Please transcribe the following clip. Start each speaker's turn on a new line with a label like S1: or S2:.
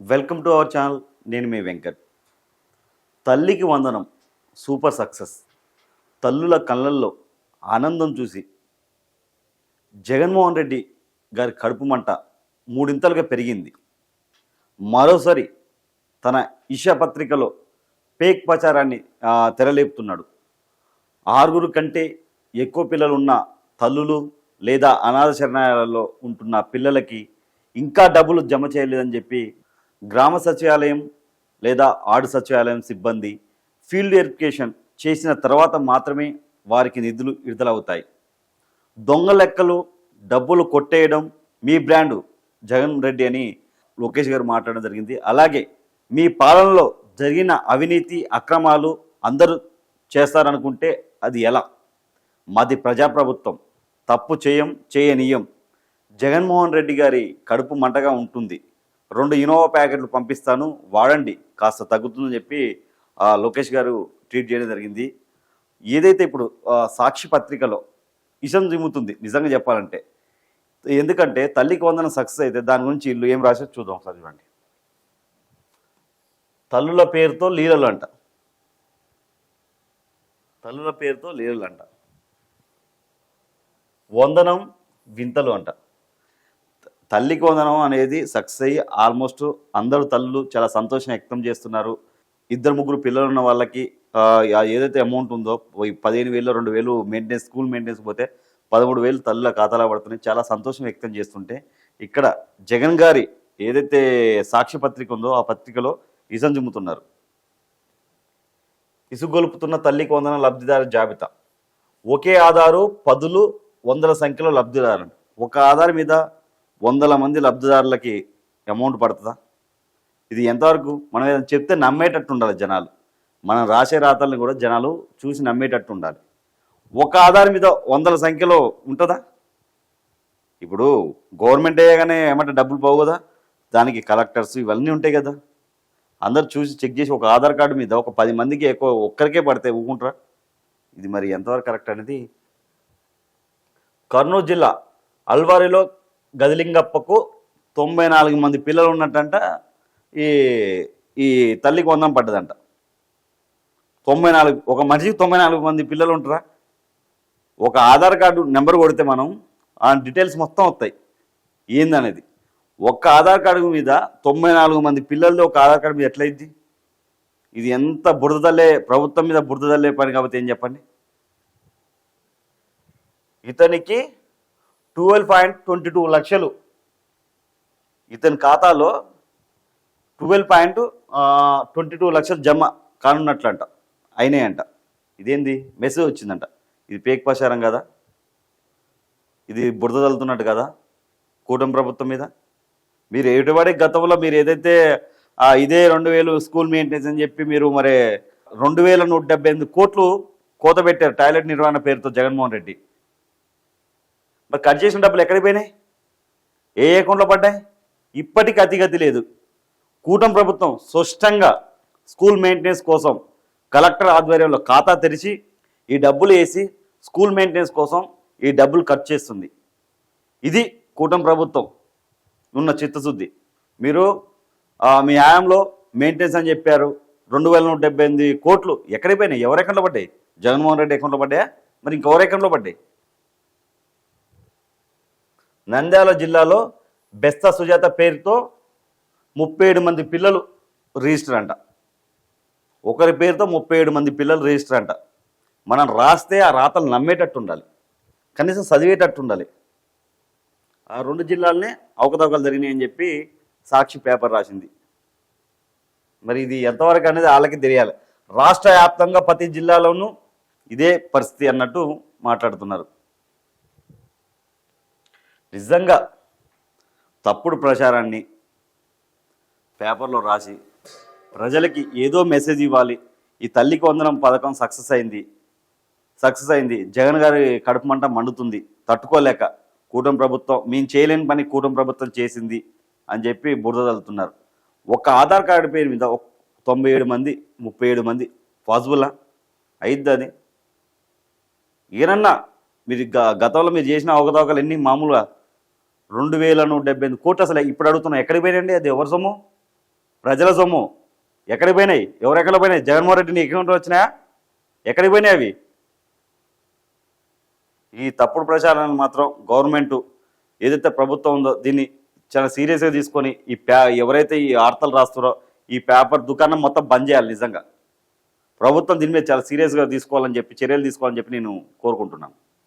S1: Welcome to our channel. నేను మీ వెంకట్. తల్లికి వందనం సూపర్ సక్సెస్. తల్లుల కళ్ళల్లో ఆనందం చూసి జగన్మోహన్ రెడ్డి గారి కడుపు మంట మూడింతలుగా పెరిగింది. మరోసారి తన ఇషా పత్రికలో పేక్ ప్రచారాన్ని తెరలేపుతున్నాడు. ఆరుగురు కంటే ఎక్కువ పిల్లలు ఉన్న తల్లులు లేదా అనాథ శరణాలయాలలో ఉంటున్న పిల్లలకి ఇంకా డబ్బులు జమ చేయలేదని చెప్పి గ్రామ సచివాలయం లేదా ఆడు సచివాలయం సిబ్బంది ఫీల్డ్ వెరిఫికేషన్ చేసిన తర్వాత మాత్రమే వారికి నిధులు విడుదలవుతాయి. దొంగ లెక్కలు డబ్బులు కొట్టేయడం మీ బ్రాండు జగన్ రెడ్డి అని లోకేష్ గారు మాట్లాడడం జరిగింది. అలాగే మీ పాలనలో జరిగిన అవినీతి అక్రమాలు అందరూ చేస్తారనుకుంటే అది ఎలా? మాది ప్రజాప్రభుత్వం. తప్పు చేయం చేయనీయం. జగన్మోహన్ రెడ్డి గారి కడుపు మంటగా ఉంటుంది. రెండు ఇనోవా ప్యాకెట్లు పంపిస్తాను వాడండి కాస్త తగ్గుతుందని చెప్పి ఆ, లోకేష్ గారు ట్వీట్ చేయడం జరిగింది. ఏదైతే ఇప్పుడు సాక్షి పత్రికలో ఇషం జిమ్ముతుంది నిజంగా చెప్పాలంటే ఎందుకంటే తల్లికి వందన సక్సెస్ అయితే దాని గురించి ఇల్లు ఏం రాసో చూద్దాం ఒకసారి చూడండి. తల్లుల పేరుతో లీలలు అంట. తల్లుల పేరుతో లీలలు అంట. వందనం వింతలు అంట. తల్లికి వందనం అనేది సక్సెస్ అయ్యి ఆల్మోస్ట్ అందరు తల్లులు చాలా సంతోషం వ్యక్తం చేస్తున్నారు. ఇద్దరు ముగ్గురు పిల్లలు ఉన్న వాళ్ళకి ఏదైతే అమౌంట్ ఉందో పదిహేను వేలు రెండు వేలు మెయింటెనెన్స్ స్కూల్ మెయింటెనెన్స్ పోతే పదమూడు వేలు తల్లుల ఖాతాలో పడుతున్నాయి. చాలా సంతోషం వ్యక్తం చేస్తుంటే ఇక్కడ జగన్ గారి ఏదైతే సాక్షి పత్రిక ఉందో ఆ పత్రికలో ఇసం జిమ్ముతున్నారు ఇసుగొలుపుతున్న తల్లికి వందన లబ్ధిదారు జాబితా. ఒకే ఆధారు పదులు వందల సంఖ్యలో లబ్ధిదారు ఒక ఆధార్ మీద వందల మంది లబ్ధిదారులకి అమౌంట్ పడుతుందా? ఇది ఎంతవరకు? మనం ఏదైనా చెప్తే నమ్మేటట్టు ఉండాలి జనాలు. మనం రాసే రాతల్ని కూడా జనాలు చూసి నమ్మేటట్టు ఉండాలి. ఒక ఆధార్ మీద వందల సంఖ్యలో ఉంటుందా? ఇప్పుడు గవర్నమెంట్ అయ్యాగానే ఏమంటే డబ్బులు పోవు కదా? దానికి కలెక్టర్స్ ఇవన్నీ ఉంటాయి కదా? అందరు చూసి చెక్ చేసి ఒక ఆధార్ కార్డు మీద ఒక పది మందికి ఎక్కువ ఒక్కరికే పడితే ఊకుంటారా? ఇది మరి ఎంతవరకు కరెక్ట్ అనేది? కర్నూలు జిల్లా అల్వారిలో గదిలింగప్పకు తొంభై నాలుగు మంది పిల్లలు ఉన్నట్టంట ఈ ఈ తల్లికి వందం పడ్డదంట. తొంభై నాలుగు ఒక మనిషికి తొంభై నాలుగు మంది పిల్లలు ఉంటారా? ఒక ఆధార్ కార్డు నెంబర్ కొడితే మనం ఆ డీటెయిల్స్ మొత్తం వస్తాయి. ఏందనేది? ఒక్క ఆధార్ కార్డు మీద తొంభై నాలుగు మంది పిల్లలది ఒక ఆధార్ కార్డు మీద ఎట్లయిద్ది ఇది ఎంత బురదలే ప్రభుత్వం మీద బురదలే పని కాబట్టి ఏం చెప్పండి? ఇతనికి ట్వెల్వ్ పాయింట్ ట్వంటీ టూ లక్షలు. ఇతని ఖాతాలో ట్వెల్వ్ పాయింట్ ట్వంటీ టూ లక్షలు జమ కానున్నట్లంట. అయినాయంట. ఇదేంది? మెసేజ్ వచ్చిందంట. ఇది పేక్ ప్రచారం కదా? ఇది బురద తలుతున్నట్టు కదా? కూటమి ప్రభుత్వం మీద? మీరు ఎటుబడి గతంలో మీరు ఏదైతే ఇదే రెండు వేలు స్కూల్ మెయింటెనెన్స్ అని చెప్పి మీరు మరి రెండు వేల నూట డెబ్బై ఎనిమిది కోట్లు కోత పెట్టారు టాయిలెట్ నిర్వహణ పేరుతో జగన్మోహన్ రెడ్డి. మరి కట్ చేసిన డబ్బులు ఎక్కడికి పోయినాయి? ఏ అకౌంట్లో పడ్డాయి? ఇప్పటికీ అతిగతి లేదు. కూటమి ప్రభుత్వం స్పష్టంగా స్కూల్ మెయింటెనెన్స్ కోసం కలెక్టర్ ఆధ్వర్యంలో ఖాతా తెరిచి ఈ డబ్బులు వేసి స్కూల్ మెయింటెనెన్స్ కోసం ఈ డబ్బులు ఖర్చు చేస్తుంది. ఇది కూటమి ప్రభుత్వం ఉన్న చిత్తశుద్ధి. మీరు మీ న్యాయంలో మెయింటెనెన్స్ అని చెప్పారు. రెండు వేల నూట డెబ్బై ఎనిమిది కోట్లు ఎక్కడికి పోయినాయి? ఎవరి అకౌంట్లో పడ్డాయి? జగన్మోహన్ రెడ్డి అకౌంట్లో పడ్డాయా? మరి ఇంకెవరి అకౌంట్లో పడ్డాయి? నంద్యాల జిల్లాలో బెస్త సుజాత పేరుతో ముప్పై ఏడు మంది పిల్లలు రిజిస్టర్ అంట. ఒకరి పేరుతో ముప్పై ఏడు మంది పిల్లలు రిజిస్టర్ అంట. మనం రాస్తే ఆ రాతలు నమ్మేటట్టు ఉండాలి. కనీసం చదివేటట్టు ఉండాలి. ఆ రెండు జిల్లాలనే అవకతవకలు జరిగినాయి అని చెప్పి సాక్షి పేపర్ రాసింది. మరి ఇది ఎంతవరకు అనేది వాళ్ళకి తెలియాలి. రాష్ట్ర వ్యాప్తంగా ప్రతి జిల్లాలోనూ ఇదే పరిస్థితి అన్నట్టు మాట్లాడుతున్నారు. నిజంగా తప్పుడు ప్రచారాన్ని పేపర్లో రాసి ప్రజలకి ఏదో మెసేజ్ ఇవ్వాలి. ఈ తల్లికి వందనం పథకం సక్సెస్ అయింది. సక్సెస్ అయింది. జగన్ గారి కడుపు మంట మండుతుంది. తట్టుకోలేక కూటమి ప్రభుత్వం మేము చేయలేని పని కూటమి ప్రభుత్వం చేసింది అని చెప్పి బురద తల్లుతున్నారు ఒక ఆధార్ కార్డు పేరు మీద తొంభై ఏడు మంది ముప్పై ఏడు మంది పాసిబుల్లా అయిద్ది అది ఏనన్నా మీరు గ- గతంలో మీరు చేసిన అవకతవకలు ఎన్ని మామూలుగా రెండు వేల నూట డెబ్బై ఎనిమిది కోట్లు అసలు ఇప్పుడు అడుగుతున్నాం ఎక్కడికి పోయినండి అది ఎవరి సొమ్ము? ప్రజల సొమ్ము. ఎక్కడికి పోయినాయి? ఎవరెక్కడ పోయినాయి? జగన్మోహన్ రెడ్డి నీ అకౌంట్లో వచ్చినాయా? ఎక్కడికి పోయినాయి అవి? ఈ తప్పుడు ప్రచారాన్ని మాత్రం గవర్నమెంట్ ఏదైతే ప్రభుత్వం ఉందో దీన్ని చాలా సీరియస్గా తీసుకొని ఈ ప్యా ఎవరైతే ఈ వార్తలు రాస్తారో ఈ పేపర్ దుకాణం మొత్తం బంద్ చేయాలి నిజంగా. ప్రభుత్వం దీని మీద చాలా సీరియస్గా తీసుకోవాలని చెప్పి చర్యలు తీసుకోవాలని చెప్పి నేను కోరుకుంటున్నాను.